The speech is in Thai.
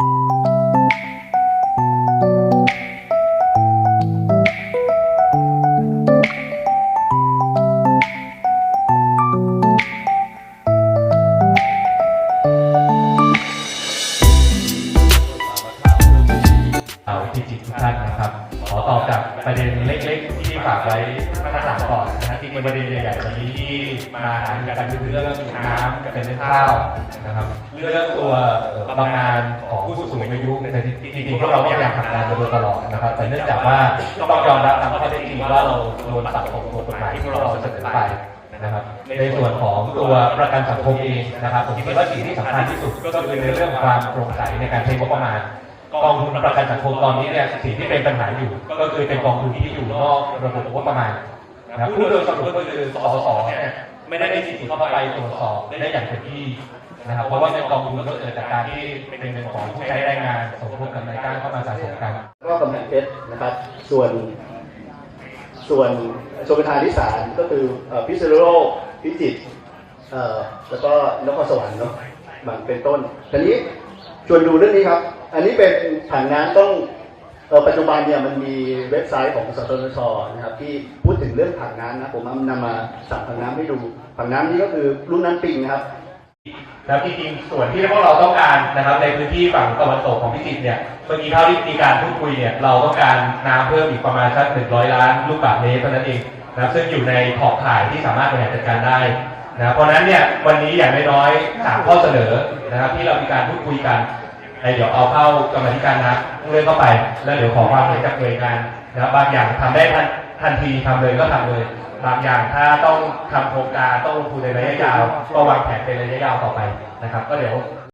Thank you. ริงทุกท่านนะครับ ขอตอบจากประเด็นเล็กๆ ที่ฝากไว้ข้างหลังก่อนนะฮะที่เป็นประเด็นใหญ่ๆวันนี้ที่มาหากันคือเรื่องน้ำกับเป็นเรื่องข้าวนะครับเรื่องตัวบำนาญของผู้สูงอายุในที่จริงๆพวกเราพยายามทำงานมาโดยตลอดนะครับแต่เนื่องจากว่าต้องยอมรับตามข้อเท็จจริงว่าเราโดนตัดของตัวกฎหมายที่พวกเราเสนอไปนะครับในส่วนของตัวประกันสังคมเองนะครับผมคิดว่าสิ่งที่สำคัญที่สุดก็คือในเรื่องของความโปร่งใสในการใช้งบประมาณ กองทุนประกันสังคมตอนนี้เนี่ยสิ่งที่เป็นปัญหาอยู่ ก็คือเป็นกองทุนที่อยู่นอกระบบงบประมาณนะผู้โดยสรุปก็คือสสเนี่ยไม่ได้มีสิทธิ์เข้าไปตรวจสอบได้อย่างเต็มที่นะครับเพราะว่าในกองทุนก็เกิดจากการที่เป็นเงินของผู้ใช้แรงงานสมทบกับนายจ้างเข้ามาสะสมกันก็กำแพงเพชรนะครับ ส่วน ส่วนชมประทานที่สามก็คือพิษณุโลกพิจิตรแล้วก็นครสวรรค์เนาะมันเป็นต้นทีนี้ ชวนดูเรื่องนี้ครับ อันนี้เป็นผังน้ำต้องปัจจุบันเนี่ยมันมีเว็บไซต์ของสตชนะครับที่พูดถึงเรื่องผังน้ำนะผมนำมาสั่งผังน้ำให้ดูผังน้ำนี้ก็คือรุ่นน้ำปิงนะครับแล้วจริงๆส่วนที่พวกเราต้องการนะครับ ในพื้นที่ฝั่งตะวันตกของพิจิตรเนี่ยเมื่อกี้เท่าที่มีการพูดคุยเนี่ยเราต้องการน้ำเพิ่มอีกประมาณสักหนึ่งร้อยล้านลูกบาศก์เมตรเท่านั้นเองนะครับซึ่งอยู่ในขอบข่ายที่สามารถบริหารจัดการได้ นะเพราะนั้นเนี่ยวันนี้อย่างน้อยๆสามข้อเสนอนะครับที่เรามีการพูดคุยกันเดี๋ยวเอาเข้ากรรมธิการนะเรื่องเข้าไป แล้วเดี๋ยวขอความเห็นจากหน่วยงานนะครับบางอย่างทำได้ทันทันทีทำเลยก็ทำเลย บางอย่างถ้าต้องทำโครงการต้องลงทุนในระยะยาวก็วางแผนเป็นระยะยาวต่อไปนะครับ ก็เดี๋ยว